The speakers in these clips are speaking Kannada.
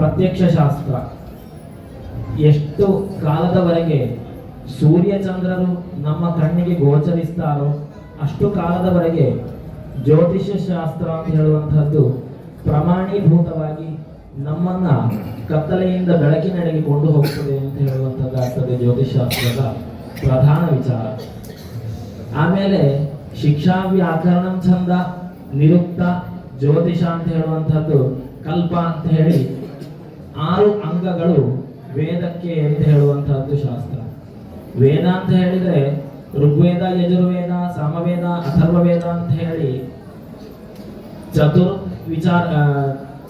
ಪ್ರತ್ಯಕ್ಷ ಶಾಸ್ತ್ರ ಎಷ್ಟು ಕಾಲದವರೆಗೆ ಸೂರ್ಯ ಚಂದ್ರರು ನಮ್ಮ ಕಣ್ಣಿಗೆ ಗೋಚರಿಸ್ತಾರೋ ಅಷ್ಟು ಕಾಲದವರೆಗೆ ಜ್ಯೋತಿಷ್ಯ ಶಾಸ್ತ್ರ ಅಂತ ಹೇಳುವಂತಹದ್ದು ಪ್ರಮಾಣೀಭೂತವಾಗಿ ನಮ್ಮನ್ನ ಕತ್ತಲೆಯಿಂದ ಬೆಳಕಿನೆಡೆಗೆ ಕೊಂಡು ಹೋಗ್ತದೆ ಅಂತ ಹೇಳುವಂಥದ್ದಾಗ್ತದೆ ಜ್ಯೋತಿಷಾಸ್ತ್ರದ ಪ್ರಧಾನ ವಿಚಾರ. ಆಮೇಲೆ ಶಿಕ್ಷಾ ವ್ಯಾಕರಣ ಚಂದ ನಿರುಕ್ತ ಜ್ಯೋತಿಷ ಅಂತ ಹೇಳುವಂಥದ್ದು ಕಲ್ಪ ಅಂತ ಹೇಳಿ ಆರು ಅಂಗಗಳು ವೇದಕ್ಕೆ ಅಂತ ಹೇಳುವಂತಹದ್ದು ಶಾಸ್ತ್ರ. ವೇದ ಅಂತ ಹೇಳಿದ್ರೆ ಋಗ್ವೇದ, ಯಜುರ್ವೇದ, ಸಾಮವೇದ, ಅಥರ್ವವೇದ ಅಂತ ಹೇಳಿ ಚತುರ್ ವಿಚಾರ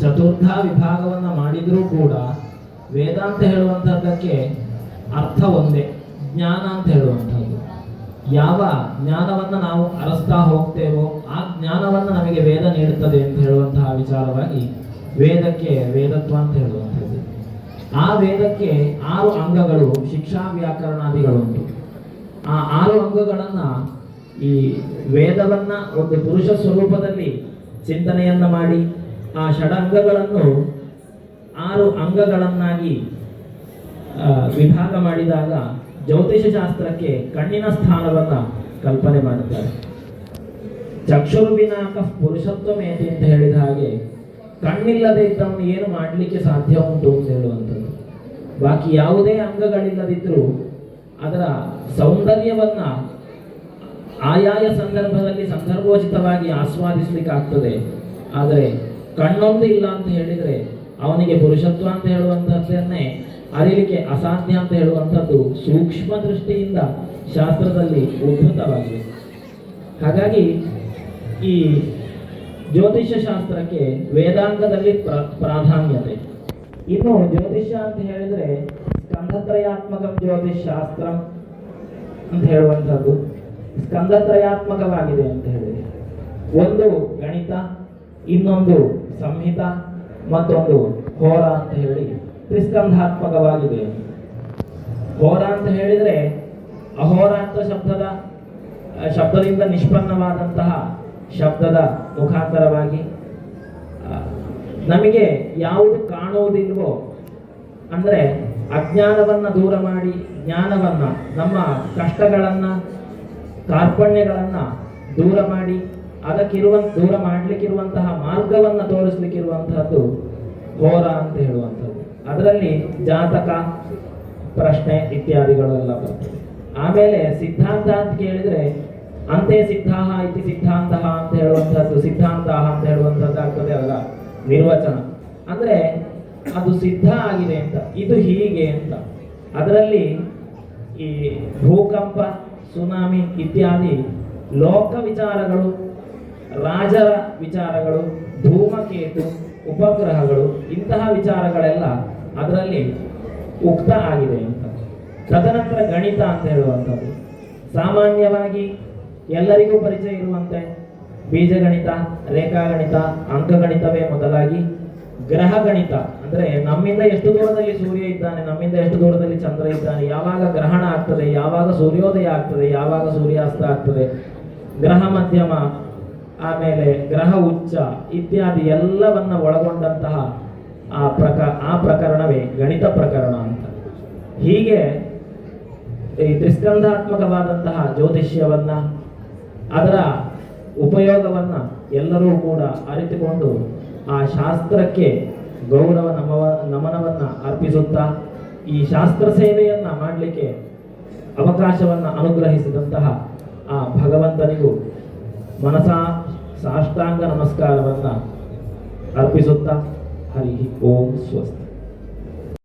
ಚತುರ್ಥ ವಿಭಾಗವನ್ನ ಮಾಡಿದ್ರೂ ಕೂಡ ವೇದ ಅಂತ ಹೇಳುವಂತಹದ್ದಕ್ಕೆ ಅರ್ಥ ಒಂದೇ, ಜ್ಞಾನ ಅಂತ ಹೇಳುವಂಥದ್ದು ಯಾವ ಜ್ಞಾನವನ್ನ ನಾವು ಅರಸ್ತಾ ಹೋಗ್ತೇವೋ ಆ ಜ್ಞಾನವನ್ನ ನಮಗೆ ವೇದ ನೀಡುತ್ತದೆ ಅಂತ ಹೇಳುವಂತಹ ವಿಚಾರವಾಗಿ ವೇದಕ್ಕೆ ವೇದತ್ವ ಅಂತ ಹೇಳುವಂಥದ್ದು ಆ ವೇದಕ್ಕೆ ಆರು ಅಂಗಗಳು ಶಿಕ್ಷಾ ವ್ಯಾಕರಣಾದಿಗಳುಂಟು ಆ ಆರು ಅಂಗಗಳನ್ನ ಈ ವೇದವನ್ನ ಒಂದು ಪುರುಷ ಸ್ವರೂಪದಲ್ಲಿ ಚಿಂತನೆಯನ್ನ ಮಾಡಿ, ಆ ಷಡಂಗಗಳನ್ನು ಆರು ಅಂಗಗಳನ್ನಾಗಿ ವಿಭಾಗ ಮಾಡಿದಾಗ ಜ್ಯೋತಿಷ ಶಾಸ್ತ್ರಕ್ಕೆ ಕಣ್ಣಿನ ಸ್ಥಾನವನ್ನ ಕಲ್ಪನೆ ಮಾಡುತ್ತಾರೆ. ಚಕ್ಷುರ್ವಿನಾಕ ಪುರುಷತ್ವಮೇತಿ ಅಂತ ಹೇಳಿದ ಹಾಗೆ ಕಣ್ಣಿಲ್ಲದೆ ಇದ್ದವನು ಏನು ಮಾಡಲಿಕ್ಕೆ ಸಾಧ್ಯ ಉಂಟು ಅಂತ ಹೇಳುವಂಥದ್ದು. ಬಾಕಿ ಯಾವುದೇ ಅಂಗಗಳಿಲ್ಲದಿದ್ದರೂ ಅದರ ಸೌಂದರ್ಯವನ್ನು ಆಯಾಯ ಸಂದರ್ಭದಲ್ಲಿ ಸಂದರ್ಭೋಚಿತವಾಗಿ ಆಸ್ವಾದಿಸಲಿಕ್ಕೆ ಆಗ್ತದೆ ಆದರೆ ಕಣ್ಣೊಂದು ಇಲ್ಲ ಅಂತ ಹೇಳಿದರೆ ಅವನಿಗೆ ಪುರುಷತ್ವ ಅಂತ ಹೇಳುವಂಥದ್ದನ್ನೇ ಅರಿಲಿಕ್ಕೆ ಅಸಾಧ್ಯ ಅಂತ ಹೇಳುವಂಥದ್ದು ಸೂಕ್ಷ್ಮ ದೃಷ್ಟಿಯಿಂದ ಶಾಸ್ತ್ರದಲ್ಲಿ ಉದ್ಭುತವಾಗಿದೆ. ಹಾಗಾಗಿ ಈ ಜ್ಯೋತಿಷ್ಯ ಶಾಸ್ತ್ರಕ್ಕೆ ವೇದಾಂಗದಲ್ಲಿ ಪ್ರ, ಪ್ರಾಧಾನ್ಯತೆ. ಇನ್ನು ಜ್ಯೋತಿಷ್ಯ ಅಂತ ಹೇಳಿದ್ರೆ ಸ್ಕಂಧತ್ರಯಾತ್ಮಕ ಜ್ಯೋತಿಷ್ ಶಾಸ್ತ್ರ ಅಂತ ಹೇಳುವಂಥದ್ದು. ಸ್ಕಂಧತ್ರಯಾತ್ಮಕವಾಗಿದೆ ಅಂತ ಹೇಳಿದೆ ಒಂದು ಗಣಿತ, ಇನ್ನೊಂದು ಸಂಹಿತ, ಮತ್ತೊಂದು ಹೋರ ಅಂತ ಹೇಳಿ ತ್ರಿಸ್ಕಂಧಾತ್ಮಕವಾಗಿದೆ. ಹೋರ ಅಂತ ಹೇಳಿದ್ರೆ ಅಹೋರಾಂತ ಶಬ್ದದ ಶಬ್ದದಿಂದ ನಿಷ್ಪನ್ನವಾದಂತಹ ಶಬ್ದದ ಮುಖಾಂತರವಾಗಿ ನಮಗೆ ಯಾವುದು ಕಾಣುವುದಿಲ್ವೋ ಅಂದರೆ ಅಜ್ಞಾನವನ್ನು ದೂರ ಮಾಡಿ ಜ್ಞಾನವನ್ನು, ನಮ್ಮ ಕಷ್ಟಗಳನ್ನು, ಕಾರ್ಪಣ್ಯಗಳನ್ನು ದೂರ ಮಾಡಿ ಅದಕ್ಕಿರುವ ದೂರ ಮಾಡಲಿಕ್ಕಿರುವಂತಹ ಮಾರ್ಗವನ್ನು ತೋರಿಸ್ಲಿಕ್ಕಿರುವಂತಹದ್ದು ಹೋರ ಅಂತ ಹೇಳುವಂಥದ್ದು. ಅದರಲ್ಲಿ ಜಾತಕ, ಪ್ರಶ್ನೆ ಇತ್ಯಾದಿಗಳೆಲ್ಲ ಬರ್ತದೆ. ಆಮೇಲೆ ಸಿದ್ಧಾಂತ ಅಂತ ಕೇಳಿದ್ರೆ ಅಂತೆ ಸಿದ್ಧಾಹ ಇತಿ ಸಿದ್ಧಾಂತ ಅಂತ ಹೇಳುವಂಥದ್ದು, ಸಿದ್ಧಾಂತ ಅಂತ ಹೇಳುವಂಥದ್ದು ಆಗ್ತದೆ ಅಲ್ಲ? ನಿರ್ವಚನ. ಅಂದ್ರೆ ಅದು ಸಿದ್ಧ ಆಗಿದೆ ಅಂತ, ಇದು ಹೀಗೆ ಅಂತ. ಅದರಲ್ಲಿ ಈ ಭೂಕಂಪ, ಸುನಾಮಿ ಇತ್ಯಾದಿ ಲೋಕ ವಿಚಾರಗಳು ರಾಜರ ವಿಚಾರಗಳು, ಧೂಮಕೇತು, ಉಪಗ್ರಹಗಳು, ಇಂತಹ ವಿಚಾರಗಳೆಲ್ಲ ಅದರಲ್ಲಿ ಉಕ್ತ ಆಗಿದೆ ಅಂತ. ತದನಂತರ ಗಣಿತ ಅಂತ ಹೇಳುವಂಥದ್ದು. ಸಾಮಾನ್ಯವಾಗಿ ಎಲ್ಲರಿಗೂ ಪರಿಚಯ ಇರುವಂತೆ ಬೀಜಗಣಿತ, ರೇಖಾಗಣಿತ, ಅಂಕಗಣಿತವೇ ಮೊದಲಾಗಿ ಗ್ರಹ ಗಣಿತ ಅಂದ್ರೆ ನಮ್ಮಿಂದ ಎಷ್ಟು ದೂರದಲ್ಲಿ ಸೂರ್ಯ ಇದ್ದಾನೆ, ನಮ್ಮಿಂದ ಎಷ್ಟು ದೂರದಲ್ಲಿ ಚಂದ್ರ ಇದ್ದಾನೆ, ಯಾವಾಗ ಗ್ರಹಣ ಆಗ್ತದೆ, ಯಾವಾಗ ಸೂರ್ಯೋದಯ ಆಗ್ತದೆ, ಯಾವಾಗ ಸೂರ್ಯಾಸ್ತ ಆಗ್ತದೆ, ಗ್ರಹ ಮಧ್ಯಮ, ಆಮೇಲೆ ಗ್ರಹ ಉಚ್ಚ ಇತ್ಯಾದಿ ಎಲ್ಲವನ್ನ ಒಳಗೊಂಡಂತಹ ಆ ಪ್ರಕ, ಆ ಪ್ರಕರಣವೇ ಗಣಿತ ಪ್ರಕರಣ ಅಂತ. ಹೀಗೆ ಈ ತ್ರಿಸ್ಕಂಧಾತ್ಮಕವಾದಂತಹ ಜ್ಯೋತಿಷ್ಯವನ್ನ ಅದರ ಉಪಯೋಗವನ್ನು ಎಲ್ಲರೂ ಕೂಡ ಅರಿತುಕೊಂಡು ಆ ಶಾಸ್ತ್ರಕ್ಕೆ ಗೌರವ ನಮವ, ನಮನವನ್ನು ಅರ್ಪಿಸುತ್ತಾ ಈ ಶಾಸ್ತ್ರ ಸೇವೆಯನ್ನು ಮಾಡಲಿಕ್ಕೆ ಅವಕಾಶವನ್ನು ಅನುಗ್ರಹಿಸಿದಂತಹ ಆ ಭಗವಂತನಿಗೂ ಮನಸಾ ಸಾಷ್ಟಾಂಗ ನಮಸ್ಕಾರವನ್ನು ಅರ್ಪಿಸುತ್ತಾ ಹರಿ ಓಂ ಸ್ವಸ್ತಿ.